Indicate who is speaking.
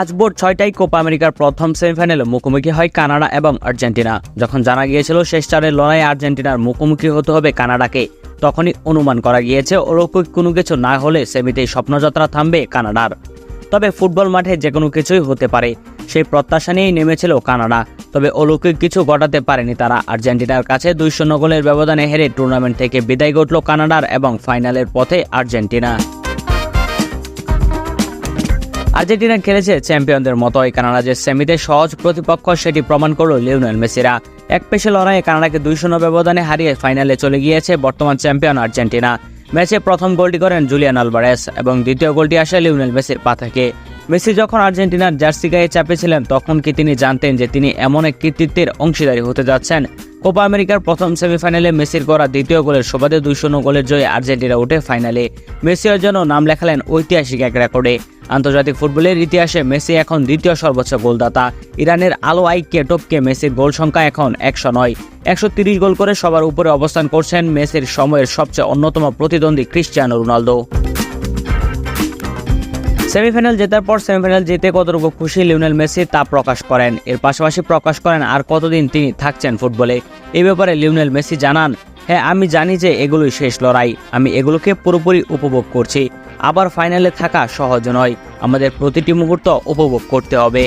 Speaker 1: আজ ভোর ছয়টায় কোপা আমেরিকার প্রথম সেমিফাইনালে মুখোমুখি হয় কানাডা এবং আর্জেন্টিনা। যখন জানা গিয়েছিল শেষ চারের লড়াই আর্জেন্টিনার মুখোমুখি হতে হবে কানাডাকে, তখনই অনুমান করা গিয়েছে অলৌকিক কোনো কিছু না হলে সেমিতেই স্বপ্নযাত্রা থামবে কানাডার। তবে ফুটবল মাঠে যে কোনো কিছুই হতে পারে, সেই প্রত্যাশা নিয়েই নেমেছিল কানাডা। তবে অলৌকিক কিছু ঘটাতে পারেনি তারা। আর্জেন্টিনার কাছে দুই শূন্য গোলের ব্যবধানে হেরে টুর্নামেন্ট থেকে বিদায় ঘটল কানাডার এবং ফাইনালের পথে আর্জেন্টিনা। আর্জেন্টিনা খেলেছে চ্যাম্পিয়নদের মতোই। কানাডা যে সেমিতে সহজ প্রতিপক্ষ, সেটি প্রমাণ করল লিওনেল মেসিরা। এক পেশে লড়াইয়ে কানাডাকে দুই শূন্য ব্যবধানে হারিয়ে ফাইনালে চলে গিয়েছে বর্তমান চ্যাম্পিয়ন আর্জেন্টিনা। ম্যাচে প্রথম গোলটি করেন জুলিয়ান আলভারেস এবং দ্বিতীয় গোলটি আসে লিওনেল মেসির পা থেকে। মেসি যখন আর্জেন্টিনার জার্সি গায়ে চাপেছিলেন, তখন কি তিনি জানতেন যে তিনি এমন এক কৃতিত্বের অংশীদারী হতে যাচ্ছেন? কোপা আমেরিকার প্রথম সেমিফাইনালে মেসির করা দ্বিতীয় গোলের সুবাদে দুই শূন্য গোলের জয়ে আর্জেন্টিনা উঠে ফাইনালে। মেসির জন্য নাম লেখালেন ঐতিহাসিক এক রেকর্ডে। আন্তর্জাতিক ফুটবলের ইতিহাসে মেসি এখন দ্বিতীয় সর্বোচ্চ গোলদাতা। ইরানের আলো আইককে টপকে মেসির গোল সংখ্যা এখন একশো নয়। একশো গোল করে সবার উপরে অবস্থান করছেন মেসির সময়ের সবচেয়ে অন্যতম প্রতিদ্বন্দ্বী ক্রিশ্চিয়ানো রোনালদো। সেমিফাইনাল জেতার পর সেমিফাইনাল জিতে কতটুকু খুশি লিওনেল মেসি তা প্রকাশ করেন। এর পাশাপাশি প্রকাশ করেন আর কতদিন তিনি থাকছেন ফুটবলে। এই ব্যাপারে লিওনেল মেসি জানান হ্যাঁ আমি জানি যে এগুলোই শেষ লড়াই। আমি এগুলোকে পুরোপুরি উপভোগ করছি। আবার ফাইনালে থাকা সহজ নয়। আমাদের প্রতিটি মুহূর্ত উপভোগ করতে হবে।